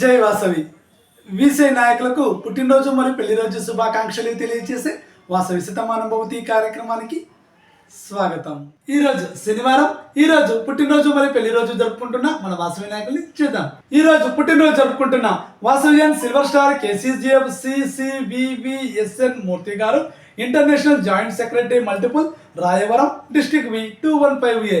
జై వాసవి. వీసే నాయకులకు పుట్టినరోజు మరియు పెళ్ళిరోజు శుభాకాంక్షలు తెలియజేసే వాసవి సితమానుభూతి కార్యక్రమానికి స్వాగతం. ఈ రోజు శనివారం ఈ రోజు పుట్టినరోజు మరియు పెళ్ళి రోజు జరుపుకుంటున్న మన వాసవి నాయకుల్ని చూద్దాం. ఈ రోజు పుట్టినరోజు జరుపుకుంటున్న Vasavian silver star KCGF CCVVSN Murthy garu international joint secretary multiple Rayavaram district V two one five A.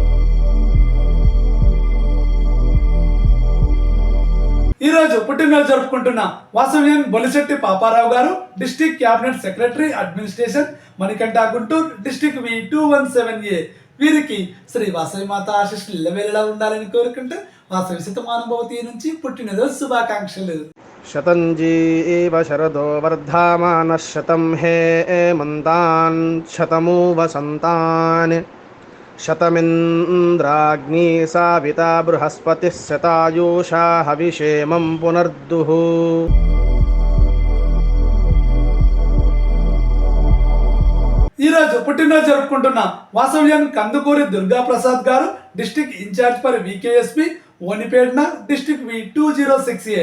ఈరోజు పుట్టినరోజు జరుపుకుంటున్న Vasavyam Bolisetti Paparao garu district cabinet secretary administration Manikanta Guntur district V two one seven A. వీరికి శ్రీ వాసవి మాత ఆశిష్లు ఇళ్ళవేళలా ఉండాలని కోరుకుంటూ వాసవి శతమానుభవతి నుంచి పుట్టినరోజు శుభాకాంక్షలు. శతంజీ శరదో వర్ధామాన శతం హే మంతాన్ శతమూ వసంతాన్ शतमिन्द्राग्नी साविता बृहस्पतिः शतायुषा हविषेमं पुनर्दुः ఈ రోజు పుట్టినరోజు జరుపుకుంటున్న వాసవ్యన్ కందుకూరి దుర్గా ప్రసాద్ గారు district incharge for VKSP ఓనిపేడ్న district V two zero six A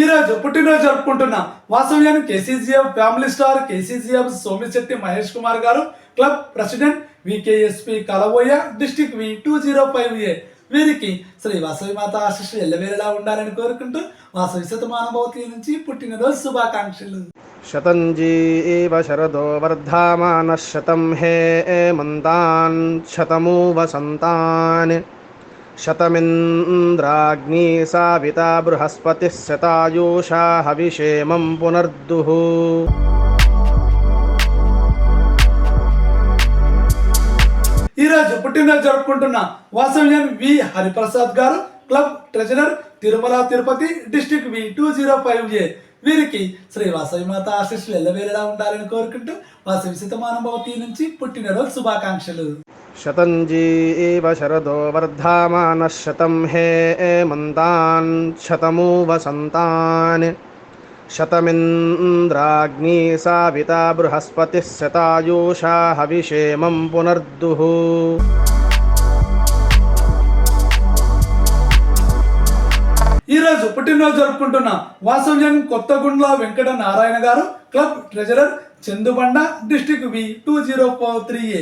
ఈరోజు పుట్టినరోజు జరుపుకుంటున్న వాసవ్యాన్ని KCGF family star KCGF Somisetti Mahesh Kumar garu club president VKSP కలబోయ district V two zero five A. వీరికి శ్రీ వాసవి మాత ఆశిష్ ఎల్లవేళలా ఉండాలని కోరుకుంటూ వాసవి శతమానభవతి నుంచి పుట్టినరోజు శుభాకాంక్షలు. శతంజీ శరదో వర్ధమాన శతం హే మంతాన్ శతమూ వసంతాన్ शतमिन्द्राग्नी साविता बृहस्पतिः शतायुषा हविषेमं पुनर्दुः ఈ రోజు పుట్టినరోజు జరుపుకుంటున్న వాసవ్యన్ వి హరిప్రసాద్ గారు club treasurer Tirumala Tirupati district V two zero five A వీరికి శ్రీ వాసవి మాత ఆశిష్లు ఎల్లవేళలా ఉండాలని కోరుకుంటూ వాసవి శతమానుభవతి నుంచి పుట్టినరోజు శుభాకాంక్షలు शतञ्जीव शरदो वर्धामानः शतं हे मन्तान् शतमु वसन्तान् शतमिन्द्राग्नी साविता बृहस्पतिः शतायुषा हविषेमं पुनर्दुः ఈ రోజు పుట్టినరోజు జరుపుకుంటున్న వాసవ్యన్ కొత్తగుండ్ల వెంకట నారాయణ గారు club treasurer Chandubanda district V two zero four three A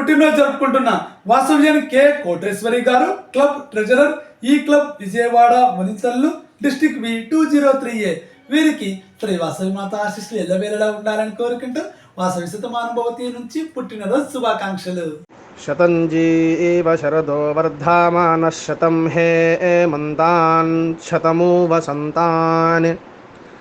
పుట్టినరోజు జరుపుకుంటున్న Vasavyan K. Koteswari garu club treasurer ఈ club Vijayawada మునిసల్లు district V two zero three A. వీరికి శ్రీ వాసవి మాత ఆశిస్లు ఎలా వేరేలా ఉండాలని కోరుకుంటూ వాసవి శతమానుభవతి నుంచి పుట్టినరోజు శుభాకాంక్షలు. శతంజీ శరదో వర్ధామాన శతం హే మంతాన్ శతము వసంతాన్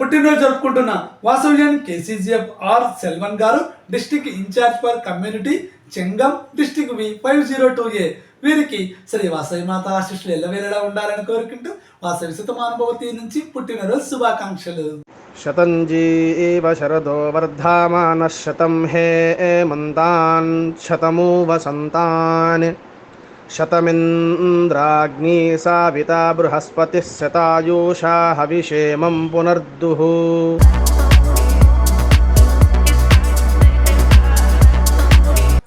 పుట్టినరోజు జరుపుకుంటున్న వాసవ్యన్ KCGF R Selvan garu district in-charge for community Chengam district V five zero two A. వీరికి శ్రీ వాసవి మాత ఆశిష్లు ఎల్లవేళలా ఉండాలని కోరుకుంటూ వాసవి సుతమానుభవతి నుంచి పుట్టినరోజు శుభాకాంక్షలు. శతంజీ శరదో వర్ధామాన శతం హే మంతాన్ శతమూ వసంతాన్ శతమింద్రాగ్నీ సావిత బృహస్పతి శతాయూషా హవిషేమం పునర్దుః.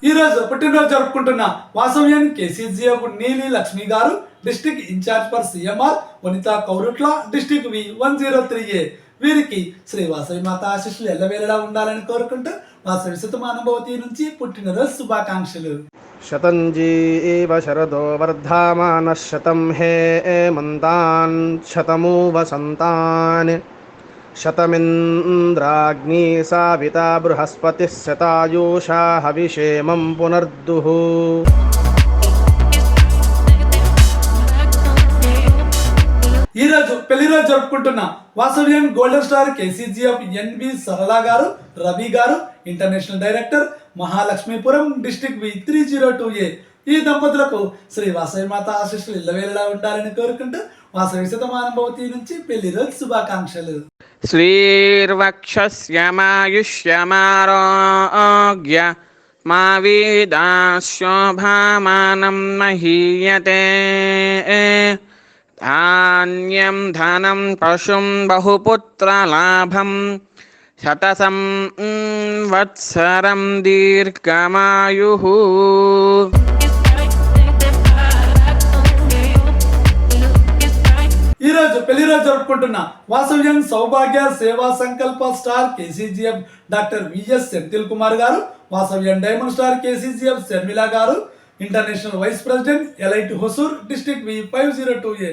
ఈ రోజు పుట్టినరోజు జరుపుకుంటున్న వాసవ్యం KCGF Neeli Lakshmi garu district in-charge for CMR Vanitha Korutla district V one zero three A. వీరికి శ్రీ వాసవి మాత ఆశిష్లు ఎల్లవేళలా ఉండాలని కోరుకుంటూ వాసవి శతమానుభవతి నుంచి పుట్టినరోజు శుభాకాంక్షలు. శతంజీవ శరదో వర్ధమానः శతం హే మంతాన్ శతమూ వసంతాన్ శతమింద్రాగ్నీ సావిత బృహస్పతిः శతాయూషా హవిషేమం పునర్దుః. ఈ రోజు పెళ్ళి రోజు జరుపుకుంటున్న వాసవ్యం golden star KCGF NV Sarala garu Ravi garu international director Mahalakshmipuram district V three zero two A. ఈ దంపతులకు శ్రీ వాసవి మాత ఆశిష్యులు ఇల్లవేళలా ఉంటారని కోరుకుంటూ వాసవి శతమానుభవతి నుంచి పెళ్ళి రోజు శుభాకాంక్షలు. శ్రీర్వక్షమాయుష్యమారోగ్య మా వీదాశోభామానం మహీయతే. ధాన్యం ధనం పశుం బహుపుత్రలాభం శతసం సంవత్సరం దీర్ఘమాయు. ఈరోజు పెళ్ళి రోజు జరుపుకుంటున్న వాసవ్యం సౌభాగ్య సేవా సంకల్ప star KCGF doctor VS Senthil Kumar garu Vasavyam diamond star KCGF Sharmila garu international vice president elite Hosur district V five zero two A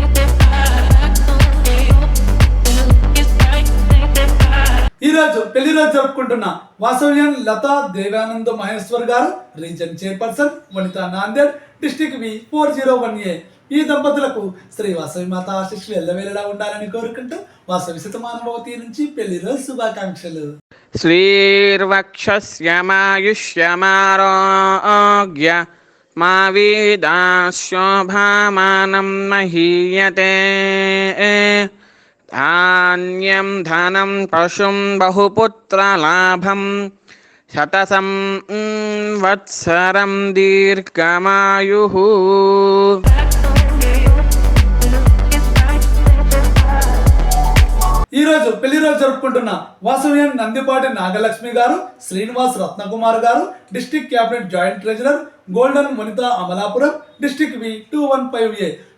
పెళ్ళిరోజు పెళ్ళిరోజు జరుపుకుంటున్నా వాసవ్యం Latha Devananda Maheshwar garu region chairperson Vanitha Nanded district V four zero one A. ఈ దంపతులకు శ్రీ వాసవి మాత ఆశిష్లు ఎల్లవేళలా ఉండాలని కోరుకుంటూ వాసవి శతమానభవతి నుంచి పెళ్ళిరోజు శుభాకాంక్షలు. శ్రీర్వక్షమాయుష్యమారోగ్య మా వీదాశోభామానం మహీయతే. ధాన్యం ధనం పశుం బహుపుత్రలాభం శతసం వత్సరం దీర్ఘమాయు ఈరోజు పెళ్ళి రోజు జరుపుకుంటున్న వాసవ్యం Nandipati Nagalakshmi garu Srinivas Ratnakumar garu district cabinet joint treasurer golden మునిత Amalapuram district V two one five A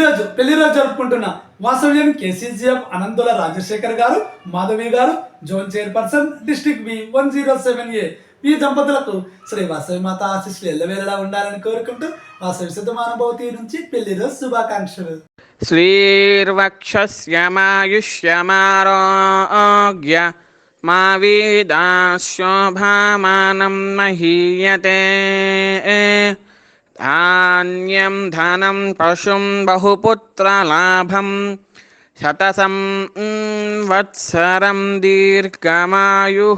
ఈరోజు పెళ్ళి రోజు జరుపుకుంటున్న వాసవ్యం KCGM Anantula Rajasekhar garu Madhavi garu zone chairperson district B one zero seven A ఈ దంపతులకు శ్రీ వాసవి మాత ఆశీస్సులు ఎల్లవేళలా ఉండాలని కోరుకుంటూ వాసవి శతమానుభవతి నుంచి పెళ్ళి రోజు శుభాకాంక్షలు. శ్రీర్వక్షమాయుష్యమారోగ్య మా వీదాశోభామానం మహీయతే. ధాన్యం ధనం పశుం బహుపుత్రలాభం శతసం వత్సరం దీర్ఘమాయు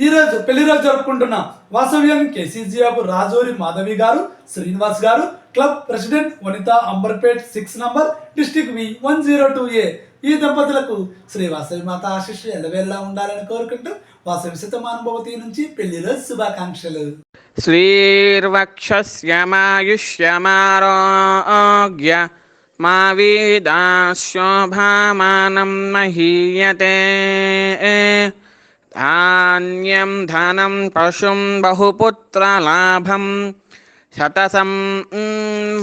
ఈరోజు పెళ్ళి రోజు జరుపుకుంటున్న వాసవ్యం కేసీజీ Rajouri Madhavi garu Srinivas garu club president Vanitha Amberpet six number district V one zero two A. ఈ దంపతులకు శ్రీ వాసవి మాత ఆశిష్ ఎలవేలా ఉండాలని కోరుకుంటూ వాసవి శతమానుభవతి నుంచి పెళ్ళిలో శుభాకాంక్షలు. శ్రీర్వక్షమాయుష్యమారోగ్య మా వీదాశోభామానం మహీయతే. ధాన్యం ధనం పశుం బహుపుత్రలాభం శతసం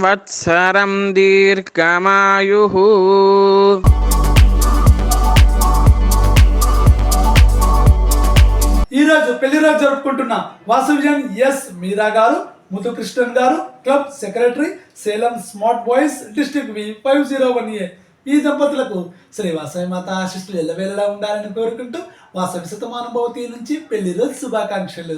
వత్సరం దీర్ఘమాయు ఈ రోజు పెళ్ళి రోజు జరుపుకుంటున్న వాసవిజన్ yes Meera garu Muthukrishnan garu club secretary Salem smart boys district V five zero one A. ఈ దంపతులకు శ్రీ వాసవి మాత ఆశిస్సులు ఎల్లవేళలా ఉండాలని కోరుకుంటూ వాసవి శతమానుభవతి నుంచి పెళ్ళి రోజు శుభాకాంక్షలు.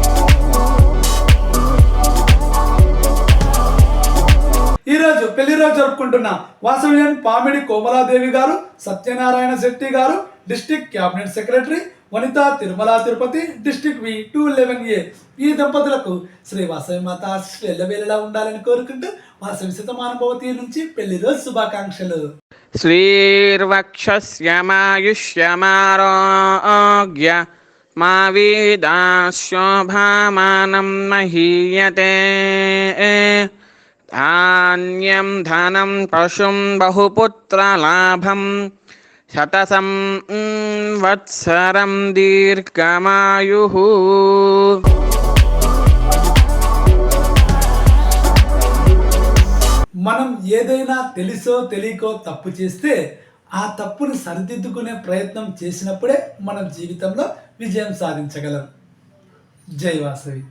ఈరోజు పెళ్ళి రోజు జరుపుకుంటున్న వాసవ్యం Pamidi Komala Devi garu Satyanarayana Shetty garu district cabinet secretary Vanitha Tirumala Tirupati district V two eleven A ఈ దంపతులకు శ్రీ వాసవి మాత వెళ్ళవేళలా ఉండాలని కోరుకుంటూ వాసవి శతమానుభవతి నుంచి పెళ్ళి రోజు శుభాకాంక్షలు. శ్రీర్వక్షమాయుష్యమారోగ్య మా వీదాశోభామానం మహీయతే. ధాన్యం ధనం పశుం బహుపుత్రలాభం శతసం వత్సరం దీర్ఘమాయు మనం ఏదైనా తెలుసో తెలియకో తప్పు చేస్తే ఆ తప్పును సరిదిద్దుకునే ప్రయత్నం చేసినప్పుడే మనం జీవితంలో విజయం సాధించగలం. జై వాసవి.